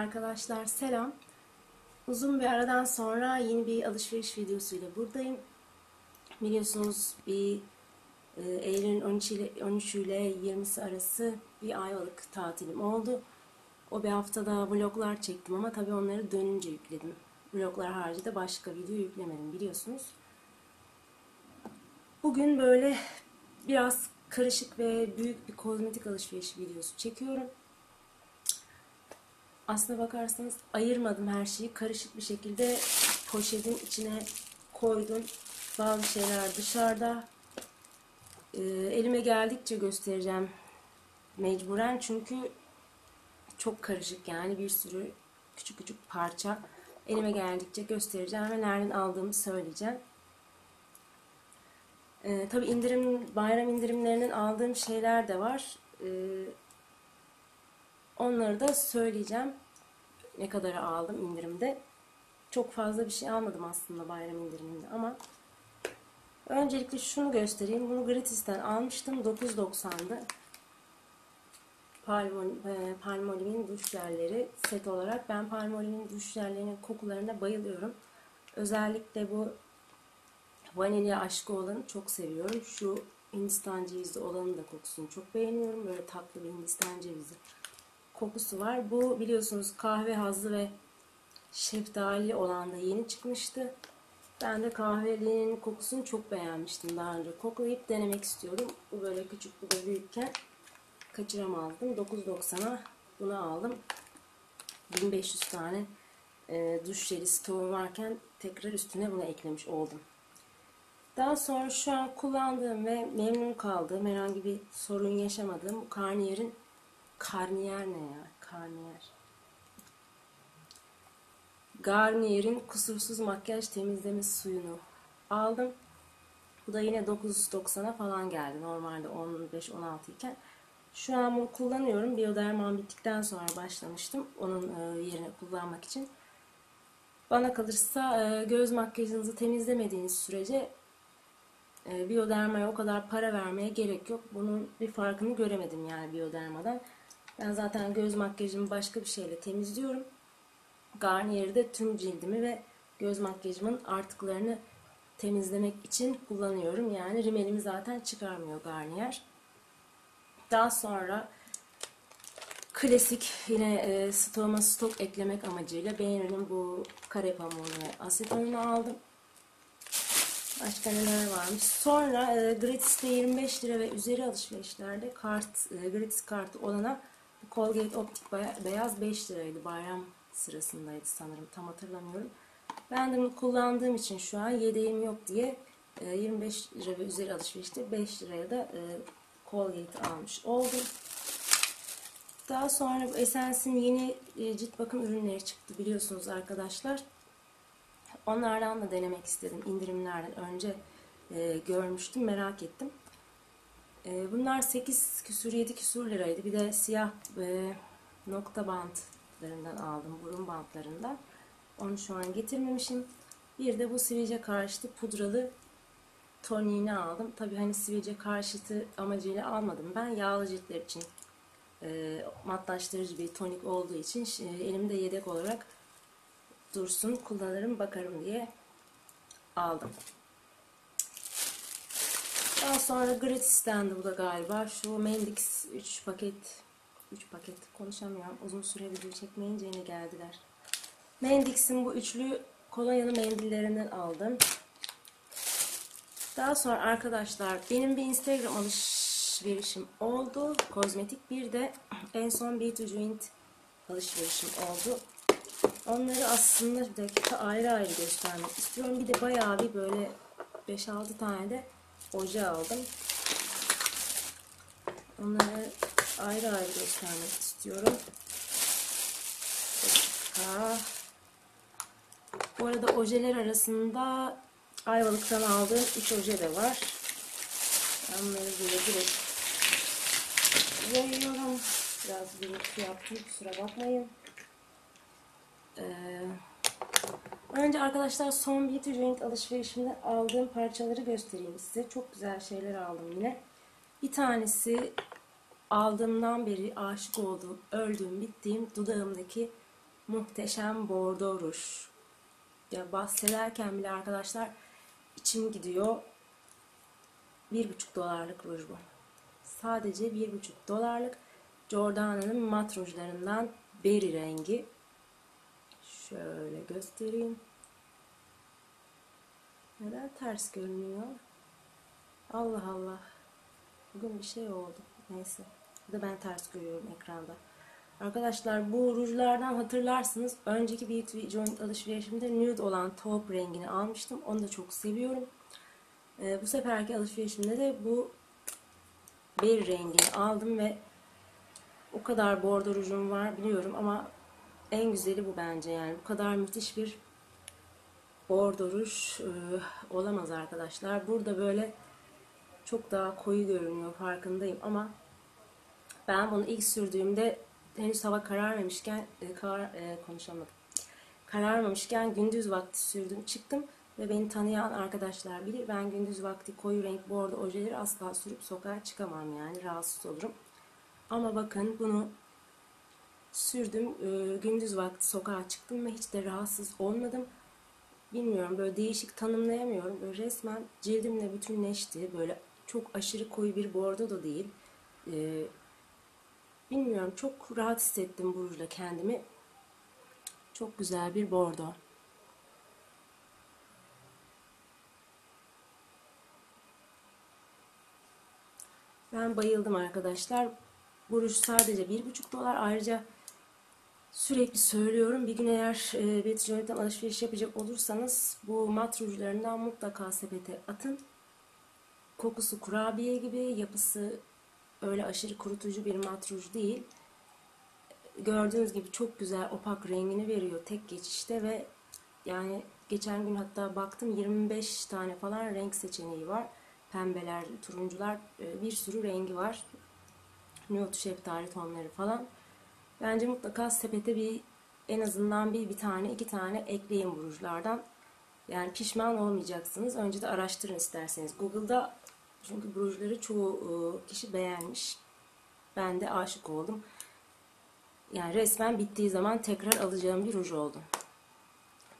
Arkadaşlar selam. Uzun bir aradan sonra yeni bir alışveriş videosuyla buradayım. Biliyorsunuz bir e, Eylül'ün 13 ile, 13 ile 20'si arası bir ayvalık tatilim oldu. O bir haftada vloglar çektim ama tabii onları dönünce yükledim. Vloglar harici de başka video yüklemedim biliyorsunuz. Bugün böyle biraz karışık ve büyük bir kozmetik alışveriş videosu çekiyorum. Aslına bakarsanız ayırmadım her şeyi. Karışık bir şekilde poşetin içine koydum. Bazı şeyler dışarıda. Ee, elime geldikçe göstereceğim mecburen. Çünkü çok karışık yani bir sürü küçük küçük parça. Elime geldikçe göstereceğim ve nereden aldığımı söyleyeceğim. Ee, tabii indirim, bayram indirimlerinin aldığım şeyler de var. Ee, Onları da söyleyeceğim. Ne kadar aldım indirimde. Çok fazla bir şey almadım aslında bayram indiriminde ama öncelikle şunu göstereyim. Bunu gratis'ten almıştım. 9.90'dı. Palmolive'in duş jelleri set olarak. Ben Palmolive'in duş jellerinin kokularına bayılıyorum. Özellikle bu vanilya aşkı olanı çok seviyorum. Şu Hindistan cevizli olanın da kokusunu çok beğeniyorum. Böyle tatlı bir Hindistan cevizi kokusu var. Bu biliyorsunuz kahve hazlı ve şeftali olan da yeni çıkmıştı. Ben de kahvelinin kokusunu çok beğenmiştim daha önce. Koklayıp denemek istiyorum. Bu böyle küçük bu da büyükken kaçıramazdım. 9.90'a bunu aldım. 1500 tane e, duş jeli stoğum varken tekrar üstüne bunu eklemiş oldum. Daha sonra şu an kullandığım ve memnun kaldığım herhangi bir sorun yaşamadığım Garnier'in Garnier ne ya? Garnier. Garnier'in kusursuz makyaj temizleme suyunu aldım. Bu da yine 990'a falan geldi. Normalde 15-16 iken. Şu an bunu kullanıyorum. Bioderman bittikten sonra başlamıştım. Onun e, yerine kullanmak için. Bana kalırsa e, göz makyajınızı temizlemediğiniz sürece e, Bioderma'ya o kadar para vermeye gerek yok. Bunun bir farkını göremedim yani Bioderma'dan. Ben zaten göz makyajımı başka bir şeyle temizliyorum. Garnier'i de tüm cildimi ve göz makyajımın artıklarını temizlemek için kullanıyorum. Yani rimelimi zaten çıkarmıyor Garnier. Daha sonra klasik yine e, stoğuma stok eklemek amacıyla Beğenir'in bu kare pamuğunu asetonunu aldım. Başka neler varmış. Sonra e, gratis'te 25 lira ve üzeri alışverişlerde kart, e, gratis kartı olana Colgate Optik Beyaz 5 liraydı. Bayram sırasındaydı sanırım. Tam hatırlamıyorum. Ben de bunu kullandığım için şu an yedeğim yok diye 25 e, lira ve üzeri alışverişte 5 liraya da e, Colgate almış oldum. Daha sonra Essence'in yeni e, cilt bakım ürünleri çıktı biliyorsunuz arkadaşlar. Onlardan da denemek istedim. İndirimlerden önce görmüştüm, merak ettim. Ee, bunlar 8 küsür 7 küsür liraydı. Bir de siyah e, nokta bantlarından aldım. Burun bantlarından. Onu şu an getirmemişim. Bir de bu sivilce karşıtı pudralı toniğini aldım. Tabi hani sivilce karşıtı amacıyla almadım. Ben yağlı ciltler için e, matlaştırıcı bir tonik olduğu için e, elimde yedek olarak dursun kullanırım bakarım diye aldım. Daha sonra gratis'tendi bu da galiba. Şu Mendix 3 paket 3 paket konuşamıyorum. Uzun süre video çekmeyince yine geldiler. Mendix'in bu üçlü kolonyalı mendillerinden aldım. Daha sonra arkadaşlar benim bir Instagram alışverişim oldu. Kozmetik bir de en son Beauty Joint alışverişim oldu. Onları aslında bir dakika ayrı ayrı göstermek istiyorum. Bir de bayağı bir böyle 5-6 tane de oje aldım. Onları ayrı ayrı göstermek istiyorum. Dakika. Bu arada ojeler arasında Ayvalık'tan aldığım 3 oje de var. Ben bunları böyle direkt yayıyorum. Biraz gürültü yaptım kusura bakmayın. Ee, Önce arkadaşlar son Beauty Joint alışverişimde aldığım parçaları göstereyim size. Çok güzel şeyler aldım yine. Bir tanesi aldığımdan beri aşık olduğum, öldüğüm, bittiğim dudağımdaki Muhteşem bordo ruj. Ya bahsederken bile arkadaşlar içim gidiyor. Bir buçuk dolarlık ruj bu. Sadece bir buçuk dolarlık Jordana'nın mat rujlarından beri rengi. Şöyle göstereyim. Neden ters görünüyor? Allah Allah. Bugün bir şey oldu. Neyse. Ya da ben ters görüyorum ekranda. Arkadaşlar bu rujlardan hatırlarsınız. Önceki bir joint alışverişimde nude olan taupe rengini almıştım. Onu da çok seviyorum. Ee, bu seferki alışverişimde de bu bir rengini aldım ve o kadar bordo rujum var biliyorum ama en güzeli bu bence yani. Bu kadar müthiş bir bordo ruj e, olamaz arkadaşlar. Burada böyle çok daha koyu görünüyor farkındayım ama ben bunu ilk sürdüğümde henüz hava kararmamışken e, kar, e, konuşamadım. Kararmamışken gündüz vakti sürdüm çıktım ve beni tanıyan arkadaşlar bilir ben gündüz vakti koyu renk bordo ojeleri asla sürüp sokağa çıkamam yani rahatsız olurum. Ama bakın bunu sürdüm e, gündüz vakti sokağa çıktım ve hiç de rahatsız olmadım. Bilmiyorum böyle değişik tanımlayamıyorum. Böyle resmen cildimle bütünleşti. Böyle çok aşırı koyu bir bordo da değil. Ee, bilmiyorum çok rahat hissettim bu rujla kendimi. Çok güzel bir bordo. Ben bayıldım arkadaşlar. Bu ruj sadece 1,5 dolar. Ayrıca sürekli söylüyorum. Bir gün eğer e, Joint'ten alışveriş yapacak olursanız bu mat rujlarından mutlaka sepete atın. Kokusu kurabiye gibi, yapısı öyle aşırı kurutucu bir mat ruj değil. Gördüğünüz gibi çok güzel opak rengini veriyor tek geçişte ve yani geçen gün hatta baktım 25 tane falan renk seçeneği var. Pembeler, turuncular e, bir sürü rengi var. Nude şeftali tonları falan. Bence mutlaka sepete bir en azından bir, bir tane iki tane ekleyin bu rujlardan. Yani pişman olmayacaksınız. Önce de araştırın isterseniz. Google'da çünkü bu rujları çoğu e, kişi beğenmiş. Ben de aşık oldum. Yani resmen bittiği zaman tekrar alacağım bir ruj oldu.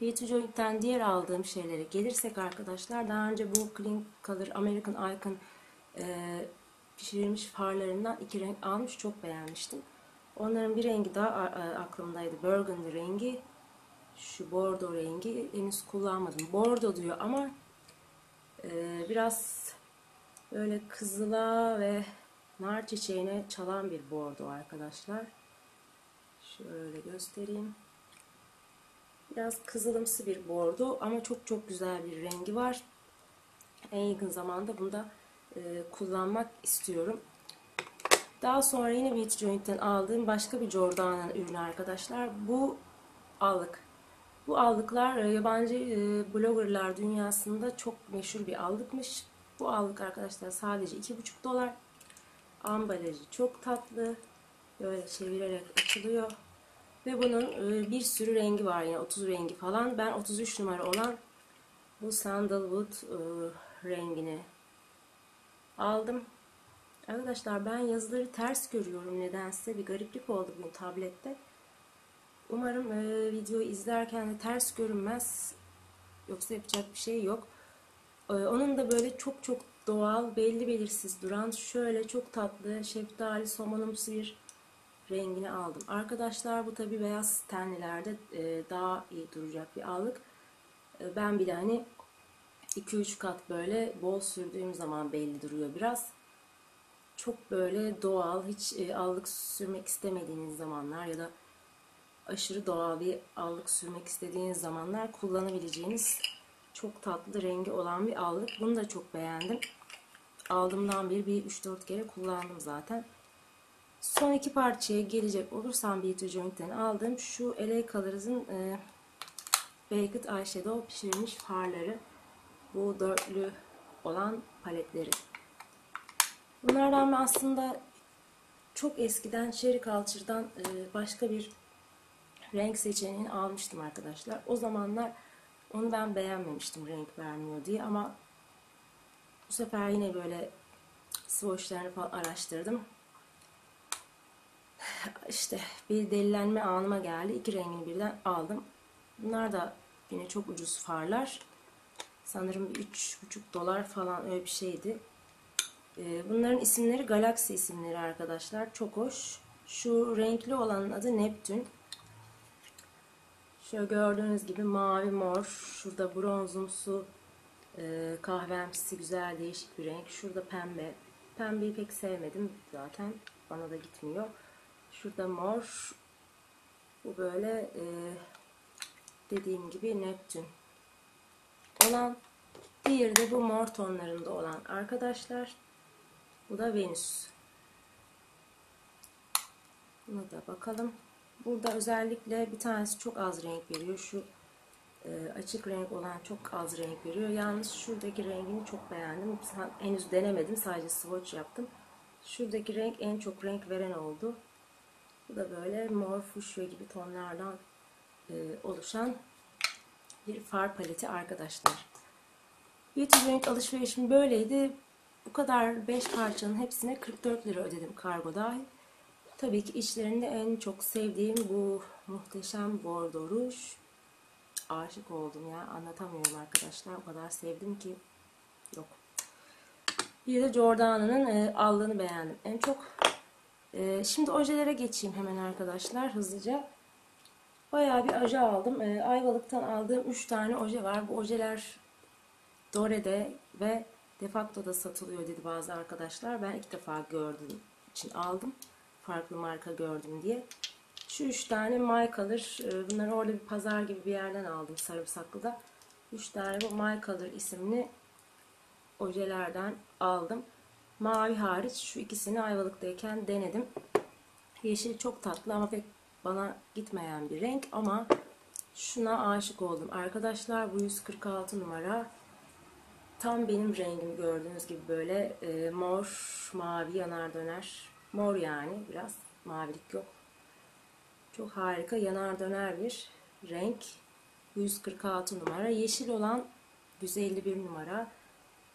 Beauty diğer aldığım şeylere gelirsek arkadaşlar daha önce bu Clean Color American Icon e, pişirilmiş farlarından iki renk almış çok beğenmiştim. Onların bir rengi daha aklımdaydı. Burgundy rengi. Şu bordo rengi henüz kullanmadım. Bordo diyor ama e, biraz böyle kızıla ve nar çiçeğine çalan bir bordo arkadaşlar. Şöyle göstereyim. Biraz kızılımsı bir bordo ama çok çok güzel bir rengi var. En yakın zamanda bunu da e, kullanmak istiyorum. Daha sonra yine Beach Joint'ten aldığım başka bir Jordan'ın ürünü arkadaşlar. Bu allık. Bu allıklar e, yabancı e, bloggerlar dünyasında çok meşhur bir allıkmış. Bu allık arkadaşlar sadece 2,5 dolar. Ambalajı çok tatlı. Böyle çevirerek açılıyor. Ve bunun e, bir sürü rengi var yani 30 rengi falan. Ben 33 numara olan bu sandalwood rengini aldım. Arkadaşlar ben yazıları ters görüyorum nedense. Bir gariplik oldu bugün tablette. Umarım e, videoyu izlerken de ters görünmez. Yoksa yapacak bir şey yok. E, onun da böyle çok çok doğal, belli belirsiz duran, şöyle çok tatlı, şeftali, somonumsu bir rengini aldım. Arkadaşlar bu tabi beyaz tenlilerde e, daha iyi duracak bir allık. E, ben bir de hani 2-3 kat böyle bol sürdüğüm zaman belli duruyor biraz çok böyle doğal, hiç e, allık sürmek istemediğiniz zamanlar ya da aşırı doğal bir allık sürmek istediğiniz zamanlar kullanabileceğiniz çok tatlı rengi olan bir allık. Bunu da çok beğendim. Aldığımdan beri bir 3-4 kere kullandım zaten. Son iki parçaya gelecek olursam Beauty Joint'ten aldığım şu LA Colors'ın e, Baked Eyeshadow pişirilmiş farları. Bu dörtlü olan paletleri. Bunlardan ben aslında çok eskiden Cherry Culture'dan e, başka bir renk seçeneğini almıştım arkadaşlar. O zamanlar onu ben beğenmemiştim renk vermiyor diye ama bu sefer yine böyle swatchlarını falan araştırdım. işte bir delilenme anıma geldi. İki rengini birden aldım. Bunlar da yine çok ucuz farlar. Sanırım 3,5 dolar falan öyle bir şeydi. Ee, bunların isimleri Galaxy isimleri arkadaşlar. Çok hoş. Şu renkli olanın adı Neptün. Şöyle gördüğünüz gibi mavi mor. Şurada bronzumsu e, kahvemsi güzel değişik bir renk. Şurada pembe. Pembeyi pek sevmedim zaten. Bana da gitmiyor. Şurada mor. Bu böyle e, dediğim gibi Neptün olan. Diğeri de bu mor tonlarında olan arkadaşlar. Bu da Venüs. Buna da bakalım. Burada özellikle bir tanesi çok az renk veriyor. Şu e, açık renk olan çok az renk veriyor. Yalnız şuradaki rengini çok beğendim. Henüz denemedim. Sadece swatch yaptım. Şuradaki renk en çok renk veren oldu. Bu da böyle mor fuşya gibi tonlardan e, oluşan bir far paleti arkadaşlar. Beauty renk alışverişim böyleydi. Bu kadar 5 parçanın hepsine 44 lira ödedim kargo dahil. Tabii ki içlerinde en çok sevdiğim bu muhteşem bordo ruj. Aşık oldum ya. Anlatamıyorum arkadaşlar. O kadar sevdim ki. Yok. Bir de Giordano'nun e, allığını beğendim. En çok. E, şimdi ojelere geçeyim hemen arkadaşlar. Hızlıca. Bayağı bir oje aldım. E, Ayvalık'tan aldığım 3 tane oje var. Bu ojeler Dore'de ve Defacto'da satılıyor dedi bazı arkadaşlar. Ben ilk defa gördüğüm için aldım. Farklı marka gördüm diye. Şu üç tane My Color. E, bunları orada bir pazar gibi bir yerden aldım Sarımsaklı'da. Üç tane bu My Color isimli ojelerden aldım. Mavi hariç şu ikisini Ayvalık'tayken denedim. Yeşil çok tatlı ama pek bana gitmeyen bir renk ama şuna aşık oldum. Arkadaşlar bu 146 numara tam benim rengim gördüğünüz gibi böyle e, mor mavi yanar döner. Mor yani biraz mavilik yok. Çok harika yanar döner bir renk. 146 numara. Yeşil olan 151 numara.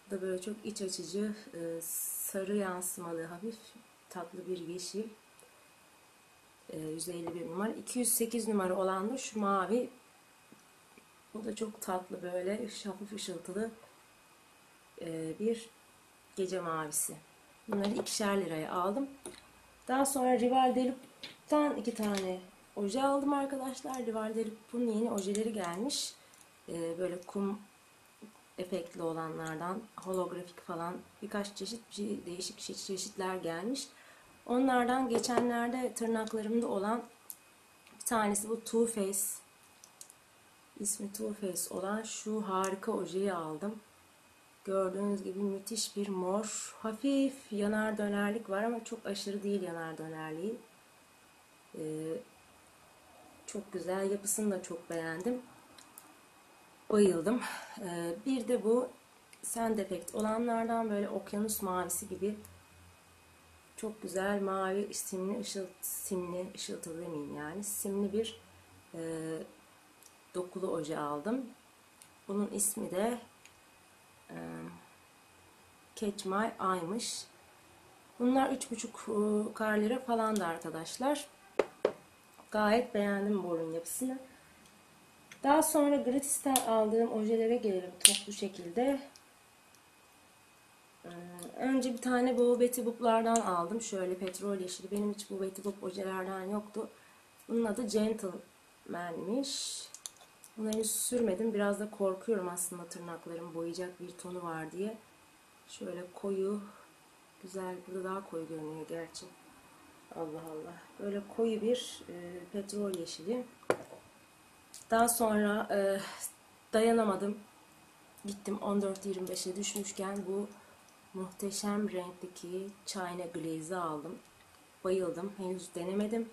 Bu da böyle çok iç açıcı e, sarı yansımalı hafif tatlı bir yeşil. E, 151 numara. 208 numara olan da şu mavi. Bu da çok tatlı böyle hafif ışıltılı e, bir gece mavisi. Bunları ikişer liraya aldım. Daha sonra Rival Delup'tan iki tane oje aldım arkadaşlar. Rival Delup'un yeni ojeleri gelmiş. E, böyle kum efektli olanlardan holografik falan birkaç çeşit bir şey, değişik çeşitler gelmiş. Onlardan geçenlerde tırnaklarımda olan bir tanesi bu Too Faced ismi Too Faced olan şu harika ojeyi aldım. Gördüğünüz gibi müthiş bir mor. Hafif yanar dönerlik var ama çok aşırı değil yanar dönerliği. Ee, çok güzel. Yapısını da çok beğendim. Bayıldım. Ee, bir de bu Sand Effect olanlardan böyle okyanus mavisi gibi çok güzel mavi simli ışılt simli ışıltılı demeyeyim yani simli bir e, dokulu oje aldım. Bunun ismi de Catch My Eye'mış. Bunlar 3,5 e, kar lira falan da arkadaşlar. Gayet beğendim borun yapısını. Daha sonra Gratis'ten aldığım ojelere gelelim toplu şekilde. Ee, önce bir tane bu Betty Boop'lardan aldım. Şöyle petrol yeşili. Benim hiç bu Betty Boop ojelerden yoktu. Bunun adı Gentleman'miş. Bunu henüz sürmedim. Biraz da korkuyorum aslında tırnaklarım boyayacak bir tonu var diye. Şöyle koyu, güzel. Burada daha koyu görünüyor gerçi. Allah Allah. Böyle koyu bir e, petrol yeşili. Daha sonra e, dayanamadım. Gittim 14-25'e düşmüşken bu muhteşem renkteki China Glaze'i aldım. Bayıldım. Henüz denemedim.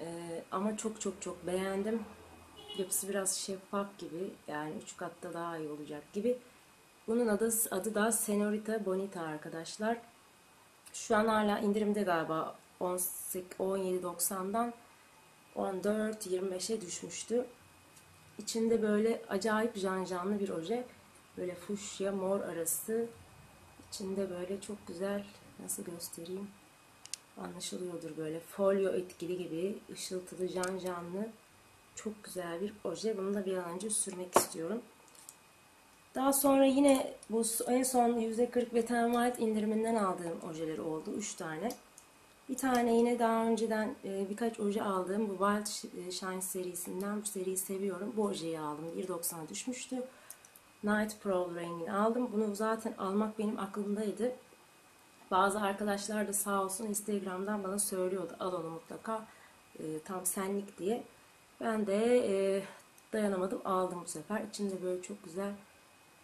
E, ama çok çok çok beğendim. Yapısı biraz şeffaf gibi. Yani 3 katta daha iyi olacak gibi. Bunun adı, adı da Senorita Bonita arkadaşlar. Şu an hala indirimde galiba 17.90'dan 14.25'e düşmüştü. İçinde böyle acayip janjanlı bir oje. Böyle fuşya mor arası. İçinde böyle çok güzel nasıl göstereyim. Anlaşılıyordur böyle folyo etkili gibi ışıltılı can canlı çok güzel bir oje. Bunu da bir an önce sürmek istiyorum. Daha sonra yine bu en son %40 Wet n Wild indiriminden aldığım ojeleri oldu. 3 tane. Bir tane yine daha önceden e, birkaç oje aldığım bu Wild e, Shine serisinden bu seriyi seviyorum. Bu ojeyi aldım. 1.90'a düşmüştü. Night Prowl rengini aldım. Bunu zaten almak benim aklımdaydı. Bazı arkadaşlar da sağ olsun Instagram'dan bana söylüyordu. Al onu mutlaka. E, tam senlik diye. Ben de e, dayanamadım aldım bu sefer. İçinde böyle çok güzel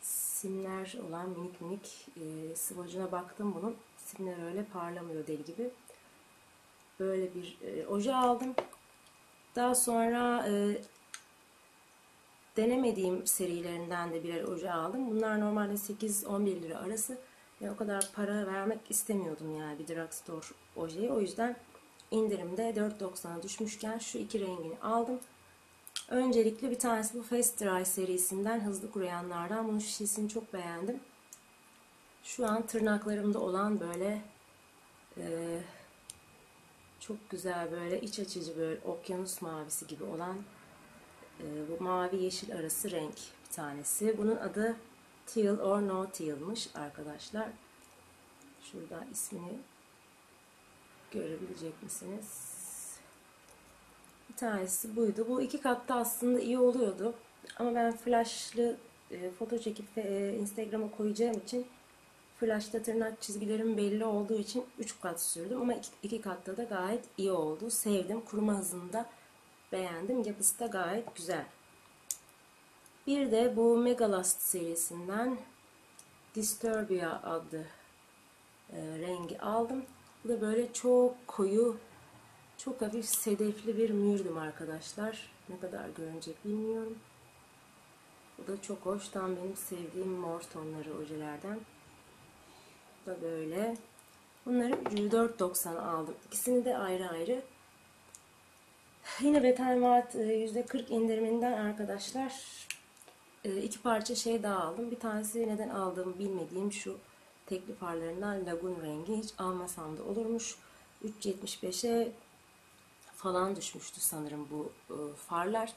simler olan minik minik e, sıvacına baktım bunun. Simler öyle parlamıyor deli gibi. Böyle bir e, oje aldım. Daha sonra e, denemediğim serilerinden de birer oje aldım. Bunlar normalde 8-11 lira arası. Ve o kadar para vermek istemiyordum yani bir drugstore ojeye. O yüzden indirimde 4.90'a düşmüşken şu iki rengini aldım. Öncelikle bir tanesi bu Fast Dry serisinden hızlı kuruyanlardan. Bunun şişesini çok beğendim. Şu an tırnaklarımda olan böyle e, çok güzel böyle iç açıcı böyle okyanus mavisi gibi olan e, bu mavi yeşil arası renk bir tanesi. Bunun adı Teal or No Teal'mış arkadaşlar. Şurada ismini görebilecek misiniz? Bir tanesi buydu. Bu iki katta aslında iyi oluyordu. Ama ben flashlı e, foto çekip e, Instagram'a koyacağım için flashta tırnak çizgilerim belli olduğu için 3 kat sürdüm. Ama iki, iki katta da gayet iyi oldu. Sevdim. Kuruma hızını da beğendim. Yapısı da gayet güzel. Bir de bu Megalast serisinden Disturbia adlı e, rengi aldım. Bu da böyle çok koyu çok hafif sedefli bir mürdüm arkadaşlar. Ne kadar görünecek bilmiyorum. Bu da çok hoş. Tam benim sevdiğim mor tonları ojelerden. Bu da böyle. Bunları 4.90 aldım. İkisini de ayrı ayrı. Yine Betelmat %40 indiriminden arkadaşlar e, iki parça şey daha aldım. Bir tanesi neden aldığımı bilmediğim şu tekli farlarından Lagun rengi. Hiç almasam da olurmuş. 3.75'e falan düşmüştü sanırım bu e, farlar.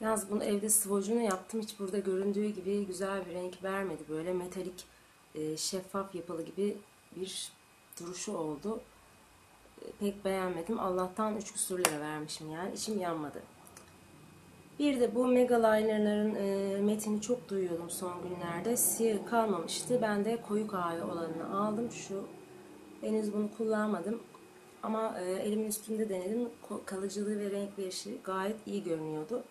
Yalnız bunu evde swatch'unu yaptım. Hiç burada göründüğü gibi güzel bir renk vermedi. Böyle metalik, e, şeffaf yapılı gibi bir duruşu oldu. E, pek beğenmedim. Allah'tan 3 küsur lira vermişim yani. İçim yanmadı. Bir de bu mega linerların e, metini çok duyuyordum son günlerde. Siyah kalmamıştı. Ben de koyu kahve olanını aldım. Şu henüz bunu kullanmadım. Ama e, elimin üstünde denedim. Kalıcılığı ve renk verişi gayet iyi görünüyordu.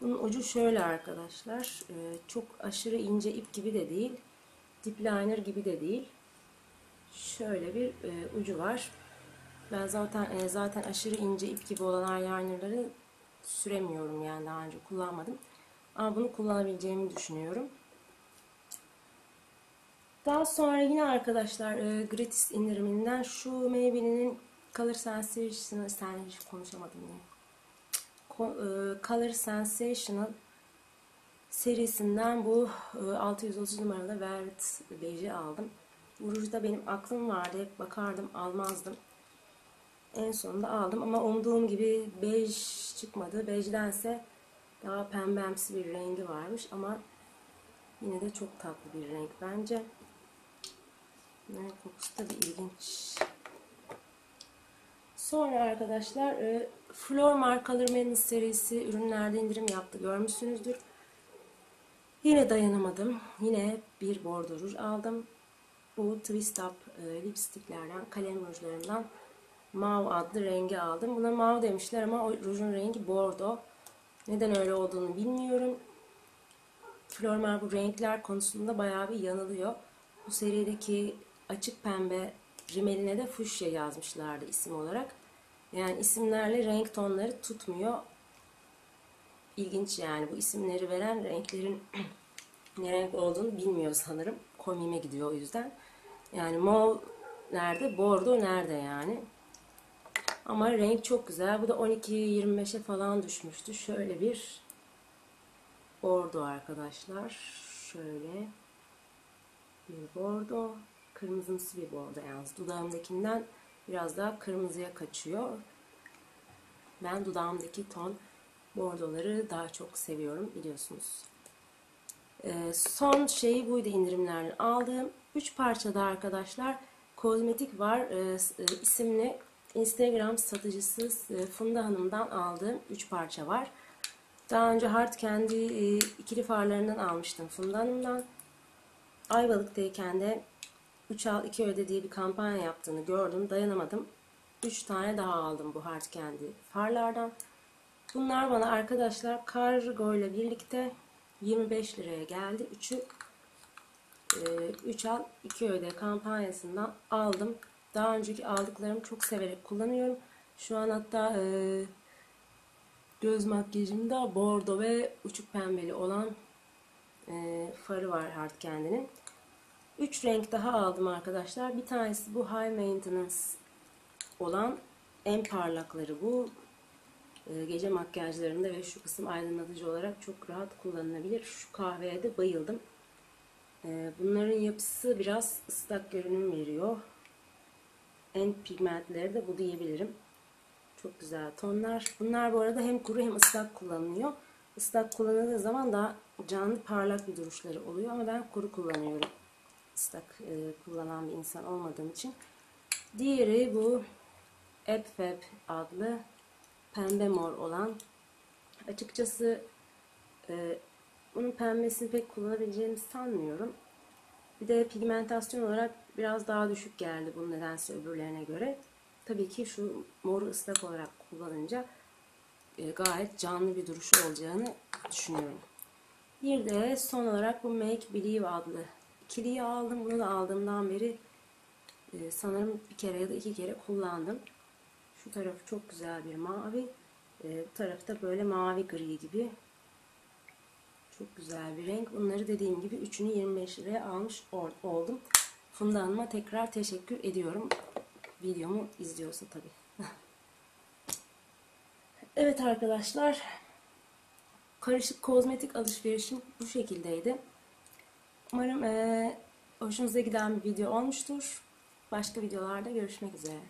Bunun ucu şöyle arkadaşlar. E, çok aşırı ince ip gibi de değil. Dip liner gibi de değil. Şöyle bir e, ucu var. Ben zaten e, zaten aşırı ince ip gibi olan eyelinerları süremiyorum yani daha önce kullanmadım. Ama bunu kullanabileceğimi düşünüyorum. Daha sonra yine arkadaşlar e, gratis indiriminden şu Maybelline'in Color Sensation'ı sen hiç konuşamadım ya. Ko, e, Color Sensational serisinden bu e, 630 numaralı Velvet Beige'i aldım. Bu rujda benim aklım vardı. Bakardım almazdım. En sonunda aldım ama umduğum gibi bej çıkmadı. Bejdense daha pembemsi bir rengi varmış ama yine de çok tatlı bir renk bence. Yani kokusu da bir ilginç. Sonra arkadaşlar e, Flor markaları Madness serisi ürünlerde indirim yaptı. Görmüşsünüzdür. Yine dayanamadım. Yine bir bordo ruj aldım. Bu Twist Up e, lipstiklerden, kalem rujlarından Mav adlı rengi aldım. Buna mav demişler ama o rujun rengi bordo. Neden öyle olduğunu bilmiyorum. Flormar bu renkler konusunda bayağı bir yanılıyor. Bu serideki açık pembe rimeline de fuşya yazmışlardı isim olarak. Yani isimlerle renk tonları tutmuyor. İlginç yani bu isimleri veren renklerin ne renk olduğunu bilmiyor sanırım. Komime gidiyor o yüzden. Yani mol nerede, bordo nerede yani. Ama renk çok güzel. Bu da 12-25'e falan düşmüştü. Şöyle bir bordo arkadaşlar. Şöyle bir bordo kırmızımsı bir bordo yalnız. Dudağımdakinden biraz daha kırmızıya kaçıyor. Ben dudağımdaki ton bordoları daha çok seviyorum biliyorsunuz. Ee, son şey buydu indirimlerden aldığım. 3 parçada arkadaşlar kozmetik var e, e, isimli Instagram satıcısı e, Funda Hanım'dan aldığım 3 parça var. Daha önce Hard kendi e, ikili farlarından almıştım Funda Hanım'dan. Ayvalık'tayken de 3 al 2 öde diye bir kampanya yaptığını gördüm. Dayanamadım. 3 tane daha aldım bu Hard kendi farlardan. Bunlar bana arkadaşlar kargo ile birlikte 25 liraya geldi. 3'ü 3 al 2 öde kampanyasından aldım. Daha önceki aldıklarımı çok severek kullanıyorum. Şu an hatta e, göz makyajımda bordo ve uçuk pembeli olan e, farı var Hard kendinin. 3 renk daha aldım arkadaşlar. Bir tanesi bu High Maintenance olan en parlakları bu. E, gece makyajlarında ve şu kısım aydınlatıcı olarak çok rahat kullanılabilir. Şu kahveye de bayıldım. E, bunların yapısı biraz ıslak görünüm veriyor. En pigmentleri de bu diyebilirim. Çok güzel tonlar. Bunlar bu arada hem kuru hem ıslak kullanılıyor. Islak kullanıldığı zaman daha canlı parlak bir duruşları oluyor ama ben kuru kullanıyorum. Islak e, kullanan bir insan olmadığım için. Diğeri bu Ebfeb adlı pembe mor olan. Açıkçası e, bunun pembesini pek kullanabileceğimi sanmıyorum. Bir de pigmentasyon olarak biraz daha düşük geldi bu nedense öbürlerine göre. Tabii ki şu moru ıslak olarak kullanınca e, gayet canlı bir duruşu olacağını düşünüyorum. Bir de son olarak bu Make Believe adlı ikiliyi aldım. Bunu da aldığımdan beri e, sanırım bir kere ya da iki kere kullandım. Şu tarafı çok güzel bir mavi. E, bu tarafı da böyle mavi gri gibi. Çok güzel bir renk. Bunları dediğim gibi üçünü 25 liraya almış oldum. Funda Hanım'a tekrar teşekkür ediyorum. Videomu izliyorsa tabii. evet arkadaşlar. Karışık kozmetik alışverişim bu şekildeydi. Umarım ee, hoşunuza giden bir video olmuştur. Başka videolarda görüşmek üzere.